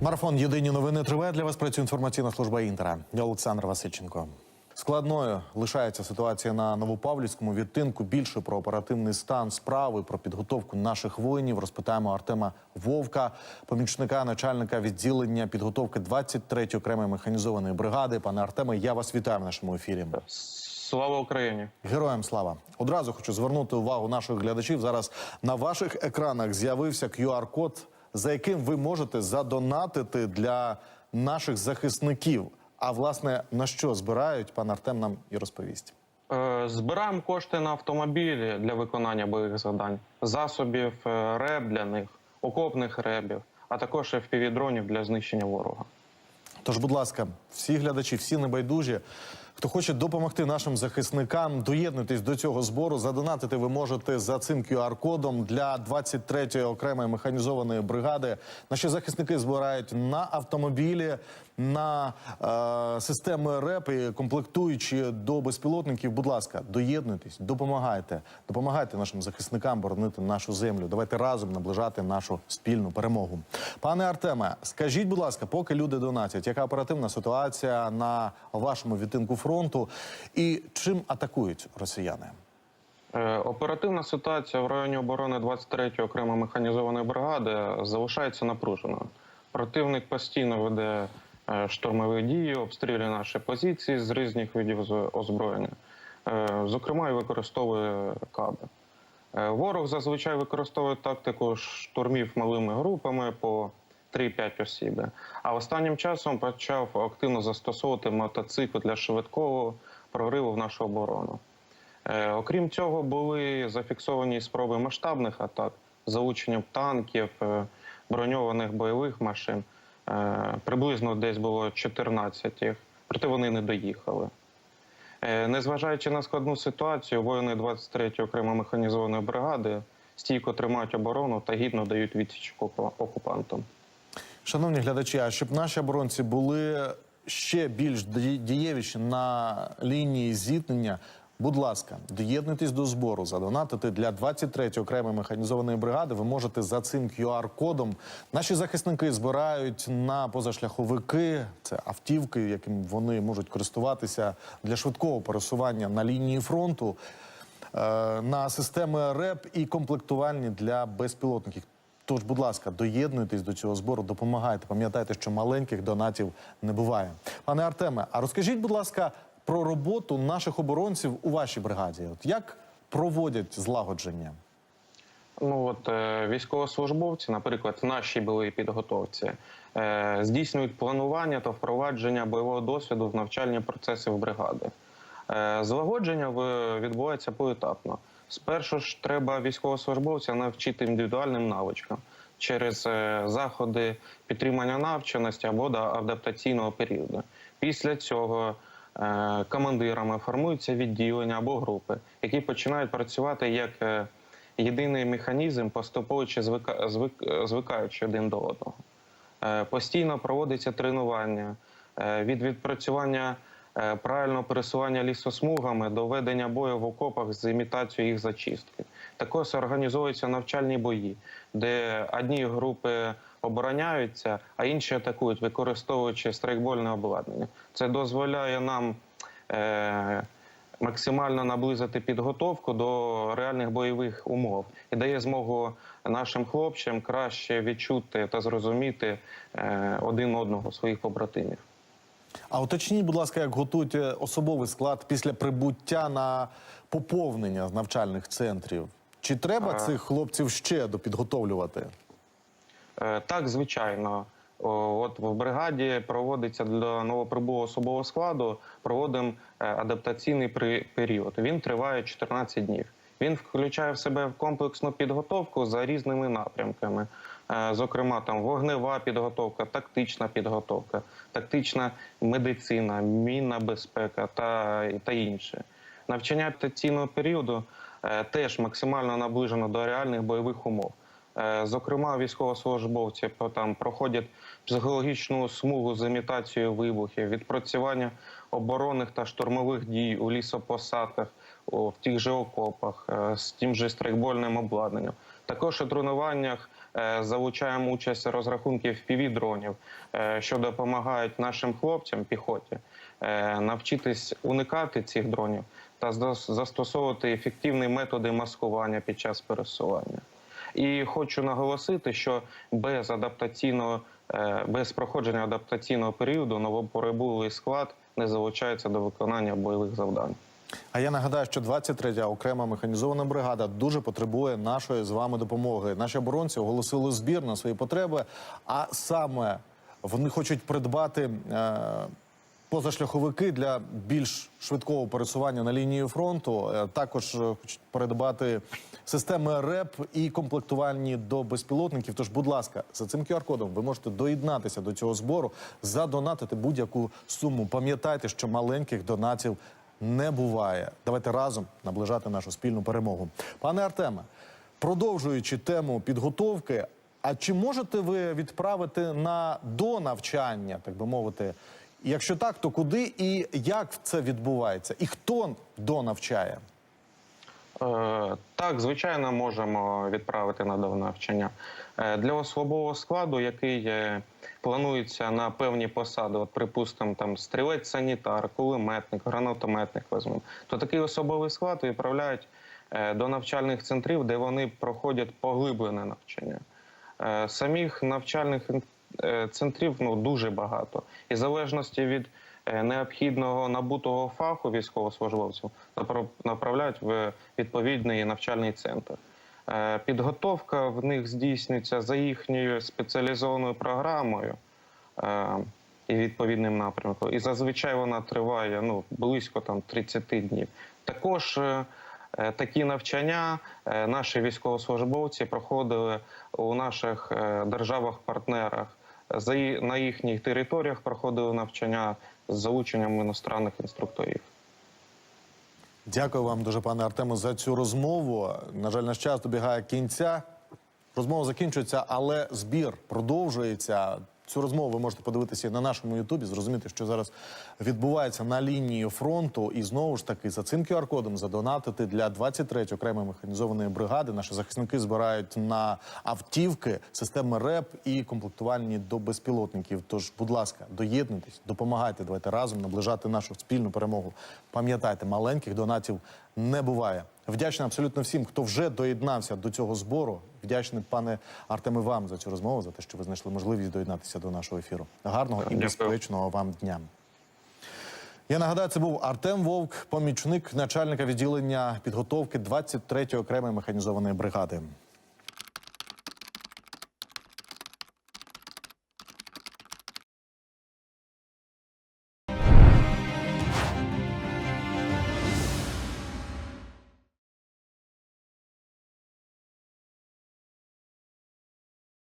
Марафон Єдині новини триває для вас. Працює інформаційна служба Інтера. Я Олександр Васильченко. Складною лишається ситуація на Новопавлівському відтинку. Більше про оперативний стан справи, про підготовку наших воїнів розпитаємо Артема Вовка, помічника начальника відділення підготовки 23-ї окремої механізованої бригади. Пане Артеме, я вас вітаю в нашому ефірі. Слава Україні! Героям слава! Одразу хочу звернути увагу наших глядачів. Зараз на ваших екранах з'явився QR-код, за яким ви можете задонатити для наших захисників. А власне на що збирають, пан Артем нам і розповість. Е, Збираємо кошти на автомобілі для виконання бойових завдань, засобів е, РЕБ для них, окопних ребів, а також FPV-дронів для знищення ворога. Тож, будь ласка, всі глядачі, всі небайдужі, хто хоче допомогти нашим захисникам, доєднуйтесь до цього збору. Задонатити ви можете за цим QR-кодом для 23-ї окремої механізованої бригади. Наші захисники збирають на автомобілі, на е, системи РЕП і комплектуючи до безпілотників. Будь ласка, доєднуйтесь, допомагайте, допомагайте нашим захисникам боронити нашу землю. Давайте разом наближати нашу спільну перемогу. Пане Артеме, скажіть, будь ласка, поки люди донатять, яка оперативна ситуація на вашому відтинку фронту і чим атакують росіяни? Е, Оперативна ситуація в районі оборони 23-ї окремої механізованої бригади залишається напруженою. Противник постійно веде штурмові дії, обстрілює наші позиції з різних видів озброєння, Е, зокрема, і використовує каби. Е, Ворог зазвичай використовує тактику штурмів малими групами по 3-5 осіб. А останнім часом почав активно застосовувати мотоцикл для швидкого прориву в нашу оборону. Е, Окрім цього, були зафіксовані спроби масштабних атак залученням танків, е, броньованих бойових машин. Е, Приблизно десь було 14 їх, проте вони не доїхали. Е, Незважаючи на складну ситуацію, воїни 23-ї окремої механізованої бригади стійко тримають оборону та гідно дають відсіч окупантам. Шановні глядачі, а щоб наші оборонці були ще більш дієвіші на лінії зіткнення, будь ласка, доєднуйтесь до збору. Задонатити для 23-ї окремої механізованої бригади. Ви можете за цим QR-кодом. Наші захисники збирають на позашляховики. Це автівки, яким вони можуть користуватися для швидкого пересування на лінії фронту. е, На системи РЕП і комплектувальні для безпілотників. Тож, будь ласка, доєднуйтесь до цього збору, допомагайте. Пам'ятайте, що маленьких донатів не буває. Пане Артеме, а розкажіть, будь ласка, про роботу наших оборонців у вашій бригаді. От як проводять злагодження? Ну от е, військовослужбовці, наприклад, нашій бойовій підготовці, е, здійснюють планування та впровадження бойового досвіду в навчальні процеси в бригади. Е, злагодження відбувається поетапно. Спершу ж треба військовослужбовця навчити індивідуальним навичкам через заходи підтримання навченості або адаптаційного періоду. Після цього командирами формуються відділення або групи, які починають працювати як е, єдиний механізм, поступово чи звика, звик, звикаючи один до одного. Е, Постійно проводиться тренування е, від відпрацювання е, правильного пересування лісосмугами до ведення бою в окопах з імітацією їх зачистки. Також організовуються навчальні бої, де одні групи обороняються, а інші атакують, використовуючи страйкбольне обладнання. Це дозволяє нам е, максимально наблизити підготовку до реальних бойових умов і дає змогу нашим хлопцям краще відчути та зрозуміти е, один одного своїх побратимів. А уточніть, будь ласка, як готують е, особовий склад після прибуття на поповнення з навчальних центрів? Чи треба А. цих хлопців ще допідготовлювати? Е, Так, звичайно. От в бригаді проводиться для новоприбулого особового складу. Проводимо е, адаптаційний період. Він триває 14 днів. Він включає в себе комплексну підготовку за різними напрямками. Е, Зокрема, там вогнева підготовка, тактична підготовка, тактична медицина, мінна безпека та, та інше. Навчання адаптаційного періоду теж максимально наближено до реальних бойових умов. Е, Зокрема, військовослужбовці там проходять психологічну смугу з імітацією вибухів, відпрацювання оборонних та штурмових дій у лісопосадках, в тих же окопах, е, з тим же страйкбольним обладнанням. Також у тренуваннях е, залучаємо участь розрахунків півдронів, що допомагають нашим хлопцям піхоті навчитись уникати цих дронів та застосовувати ефективні методи маскування під час пересування. І хочу наголосити, що без адаптаційного, е, без проходження адаптаційного періоду новопорибулий склад не залучається до виконання бойових завдань. А я нагадаю, що 23-я окрема механізована бригада дуже потребує нашої з вами допомоги. Наші оборонці оголосили збір на свої потреби, а саме вони хочуть придбати. Е- Позашляховики для більш швидкого пересування на лінії фронту Е, також е, хочуть передбати системи РЕП і комплектувальні до безпілотників. Тож, будь ласка, за цим QR-кодом ви можете доєднатися до цього збору, задонатити будь-яку суму. Пам'ятайте, що маленьких донатів не буває. Давайте разом наближати нашу спільну перемогу. Пане Артеме, продовжуючи тему підготовки, а чи можете ви відправити на донавчання, так би мовити? Якщо так, то куди і як це відбувається? І хто донавчає? Е, Так, звичайно, можемо відправити на навчання. Е, Для особового складу, який е, планується на певні посади, от припустимо, там стрілець санітар, кулеметник, гранатометник візьмемо, то такий особовий склад відправляють е, до навчальних центрів, де вони проходять поглиблене навчання. Е, Самих навчальних е, центрів ну, дуже багато. І в залежності від е, необхідного набутого фаху військовослужбовців напра- направляють в відповідний навчальний центр. Е, Підготовка в них здійснюється за їхньою спеціалізованою програмою е, і відповідним напрямком. І зазвичай вона триває ну, близько там, 30 днів. Також е, е, такі навчання е, наші військовослужбовці проходили у наших е, державах-партнерах. На їхніх територіях проходили навчання з залученням іностранних інструкторів. Дякую вам дуже, пане Артему, за цю розмову. На жаль, наш час добігає кінця. Розмова закінчується, але збір продовжується. Цю розмову ви можете подивитися на нашому Ютубі, зрозуміти, що зараз відбувається на лінії фронту. І знову ж таки за цим QR-кодом задонатити для 23-ї окремої механізованої бригади. Наші захисники збирають на автівки системи РЕП і комплектувальні до безпілотників. Тож, будь ласка, доєднуйтесь, допомагайте. Давайте разом наближати нашу спільну перемогу. Пам'ятайте, маленьких донатів не буває. Вдячний абсолютно всім, хто вже доєднався до цього збору. Вдячний, пане Артеме, вам за цю розмову, за те, що ви знайшли можливість доєднатися до нашого ефіру. Гарного і безпечного вам дня. Я нагадаю, це був Артем Вовк, помічник начальника відділення підготовки 23-ї окремої механізованої бригади.